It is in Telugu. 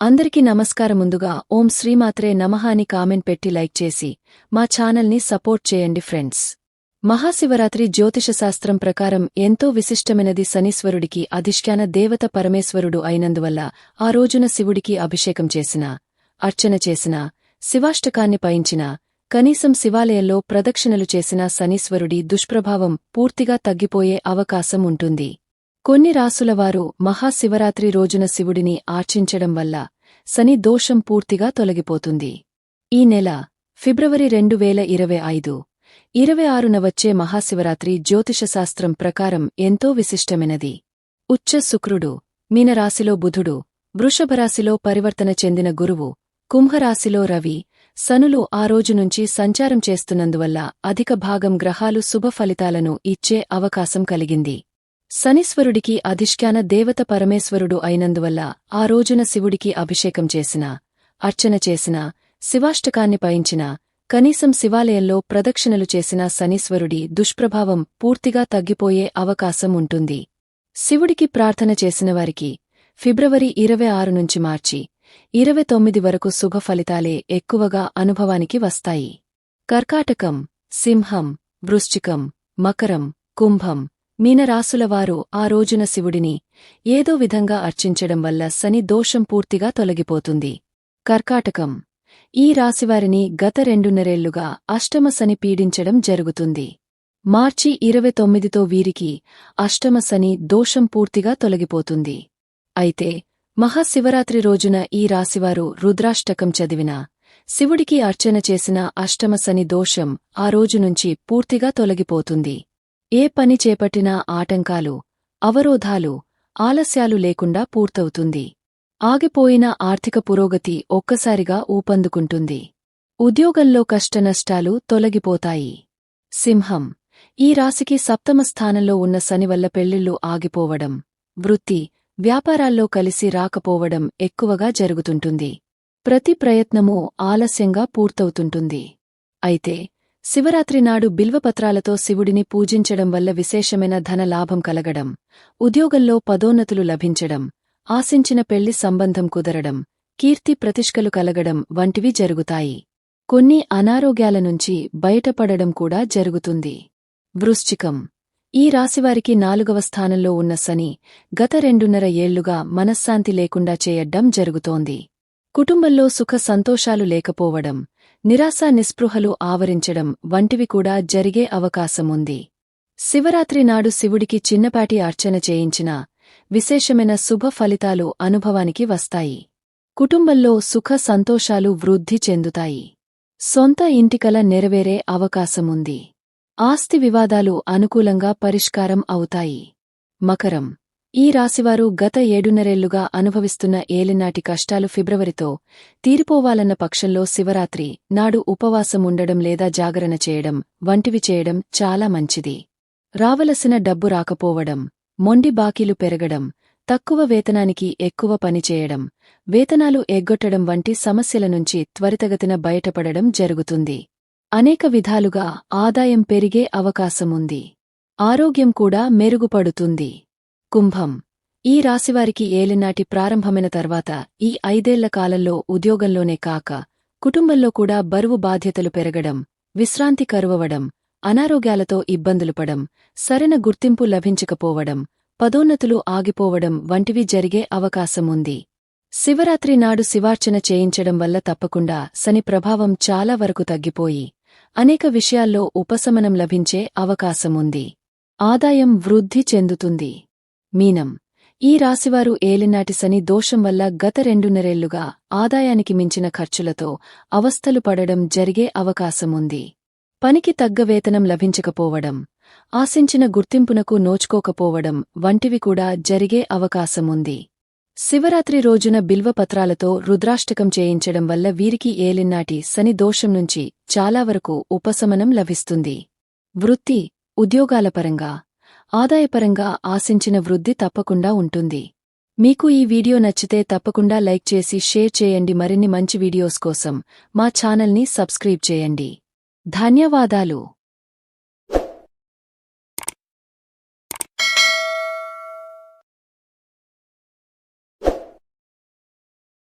అందరికీ నమస్కారం ముందుగా ఓం శ్రీమాత్రే నమః అని కామెంట్ పెట్టి లైక్ చేసి మా ఛానల్ని సపోర్ట్ చేయండి ఫ్రెండ్స్. మహాశివరాత్రి జ్యోతిషశాస్త్రం ప్రకారం ఎంతో విశిష్టమైనది శనీశ్వరుడికి అధిష్టాన దేవత పరమేశ్వరుడు అయినందువల్ల ఆ రోజున శివుడికి అభిషేకం చేసిన అర్చన చేసిన శివాష్టకాన్ని పయించిన కనీసం శివాలయంలో ప్రదక్షిణలు చేసిన శనీశ్వరుడి దుష్ప్రభావం పూర్తిగా తగ్గిపోయే అవకాశం ఉంటుంది. కొన్ని రాసులవారు మహాశివరాత్రి రోజున శివుడిని ఆర్చించడం వల్ల శని దోషం పూర్తిగా తొలగిపోతుంది. ఈ నెల ఫిబ్రవరి రెండు వేల ఇరవై ఐదు ఇరవై ఆరున వచ్చే మహాశివరాత్రి జ్యోతిషశాస్త్రం ప్రకారం ఎంతో విశిష్టమైనది. ఉచ్చ శుక్రుడు మీనరాశిలో బుధుడు వృషభరాశిలో పరివర్తన చెందిన గురువు కుంభరాశిలో రవి సనులు ఆ రోజు నుంచి సంచారం చేస్తున్నందువల్ల అధిక భాగం గ్రహాలు శుభ ఫలితాలను ఇచ్చే అవకాశం కలిగింది. శనీశ్వరుడికి అధిష్ఠాన దేవత పరమేశ్వరుడు అయినందువల్ల ఆ రోజున శివుడికి అభిషేకం చేసిన అర్చన చేసిన శివాష్టకాన్ని పయించిన కనీసం శివాలయంలో ప్రదక్షిణలు చేసిన శనీశ్వరుడి దుష్ప్రభావం పూర్తిగా తగ్గిపోయే అవకాశం ఉంటుంది. శివుడికి ప్రార్థన చేసినవారికి ఫిబ్రవరి ఇరవై ఆరు నుంచి మార్చి ఇరవై తొమ్మిది వరకు శుభ ఫలితాలే ఎక్కువగా అనుభవానికి వస్తాయి. కర్కాటకం సింహం వృశ్చికం మకరం కుంభం మీనరాసులవారు ఆ రోజున శివుడిని ఏదో విధంగా అర్చించడం వల్ల శని దోషం పూర్తిగా తొలగిపోతుంది. కర్కాటకం. ఈ రాశివారిని గత రెండున్నరేళ్ళుగా అష్టమ శని పీడించడం జరుగుతుంది. మార్చి ఇరవై తొమ్మిదితో వీరికి అష్టమ శని దోషం పూర్తిగా తొలగిపోతుంది. అయితే మహాశివరాత్రి రోజున ఈ రాశివారు రుద్రాష్టకం చదివిన శివుడికి అర్చన చేసిన అష్టమ శని దోషం ఆ రోజు నుంచి పూర్తిగా తొలగిపోతుంది. ఏ పని చేపట్టినా ఆటంకాలు అవరోధాలు ఆలస్యాలు లేకుండా పూర్తవుతుంది. ఆగిపోయిన ఆర్థిక పురోగతి ఒక్కసారిగా ఊపందుకుంటుంది. ఉద్యోగంలో కష్టనష్టాలు తొలగిపోతాయి. సింహం ఈ రాశికి సప్తమ స్థానంలో ఉన్న శనివల్ల పెళ్ళిళ్ళు ఆగిపోవడం వృత్తి వ్యాపారాల్లో కలిసి రాకపోవడం ఎక్కువగా జరుగుతుంటుంది. ప్రతి ప్రయత్నమూ ఆలస్యంగా పూర్తవుతుంటుంది. అయితే శివరాత్రి నాడు బిల్వపత్రాలతో శివుడిని పూజించడం వల్ల విశేషమైన ధన లాభం కలగడం ఉద్యోగంలో పదోన్నతులు లభించడం ఆశించిన పెళ్ళి సంబంధం కుదరడం కీర్తి ప్రతిష్కలు కలగడం వంటివి జరుగుతాయి. కొన్ని అనారోగ్యాల నుంచి బయటపడడం కూడా జరుగుతుంది. వృశ్చికం. ఈ రాశివారికి నాలుగవ స్థానంలో ఉన్న శని గత రెండున్నర ఏళ్ళుగా మనశ్శాంతి లేకుండా చేయడ్డం జరుగుతోంది. కుటుంబంలో సుఖ సంతోషాలు లేకపోవడం నిరాశ నిస్పృహలు ఆవరించడం వంటివి కూడా జరిగే అవకాశముంది. శివరాత్రి నాడు శివుడికి చిన్నపాటి అర్చన చేయించినా విశేషమైన శుభ ఫలితాలు అనుభవానికి వస్తాయి. కుటుంబంలో సుఖ సంతోషాలు వృద్ధి చెందుతాయి. సొంత ఇంటికల నెరవేరే అవకాశముంది. ఆస్తి వివాదాలు అనుకూలంగా పరిష్కారం అవుతాయి. మకరం ఈ రాశివారు గత ఏడున్నరేళ్ళుగా అనుభవిస్తున్న ఏలినాటి కష్టాలు ఫిబ్రవరితో తీరిపోవాలన్న పక్షంలో శివరాత్రి నాడు ఉపవాసం ఉండడం లేదా జాగరణ చేయడం వంటివి చేయడం చాలా మంచిది. రావలసిన డబ్బు రాకపోవడం మొండి బాకీలు పెరగడం తక్కువ వేతనానికి ఎక్కువ పనిచేయడం వేతనాలు ఎగ్గొట్టడం వంటి సమస్యల నుంచి త్వరితగతిన బయటపడడం జరుగుతుంది. అనేక విధాలుగా ఆదాయం పెరిగే అవకాశముంది. ఆరోగ్యం కూడా మెరుగుపడుతుంది. కుంభం. ఈ రాశివారికి ఏలినాటి ప్రారంభమైన తర్వాత ఈ ఐదేళ్ళ కాలంలో ఉద్యోగంలోనే కాక కుటుంబంలో కూడా బరువు బాధ్యతలు పెరగడం విశ్రాంతి కరువవడం అనారోగ్యాలతో ఇబ్బందులు పడం సరైన గుర్తింపు లభించకపోవడం పదోన్నతులు ఆగిపోవడం వంటివి జరిగే అవకాశముంది. శివరాత్రి నాడు శివార్చన చేయించడం వల్ల తప్పకుండా శని ప్రభావం చాలా వరకు తగ్గిపోయి అనేక విషయాల్లో ఉపశమనం లభించే అవకాశముంది. ఆదాయం వృద్ధి చెందుతుంది. మీనం. ఈ రాశివారు ఏలినాటి శని దోషం వల్ల గత రెండున్నరేళ్ళుగా ఆదాయానికి మించిన ఖర్చులతో అవస్థలు పడడం జరిగే అవకాశముంది. పనికి తగ్గ వేతనం లభించకపోవడం ఆశించిన గుర్తింపునకు నోచుకోకపోవడం వంటివి కూడా జరిగే అవకాశముంది. శివరాత్రి రోజున బిల్వపత్రాలతో రుద్రాష్టకం చేయించడం వల్ల వీరికి ఏలినాటి శని దోషం నుంచి చాలా వరకు ఉపశమనం లభిస్తుంది. వృత్తి ఉద్యోగాల పరంగా ఆదాయపరంగా ఆశించిన వృద్ధి తప్పకుండా ఉంటుంది. మీకు ఈ వీడియో నచ్చితే తప్పకుండా లైక్ చేసి షేర్ చేయండి. మరిన్ని మంచి వీడియోస్ కోసం మా ఛానల్ని సబ్స్క్రైబ్ చేయండి. ధన్యవాదాలు.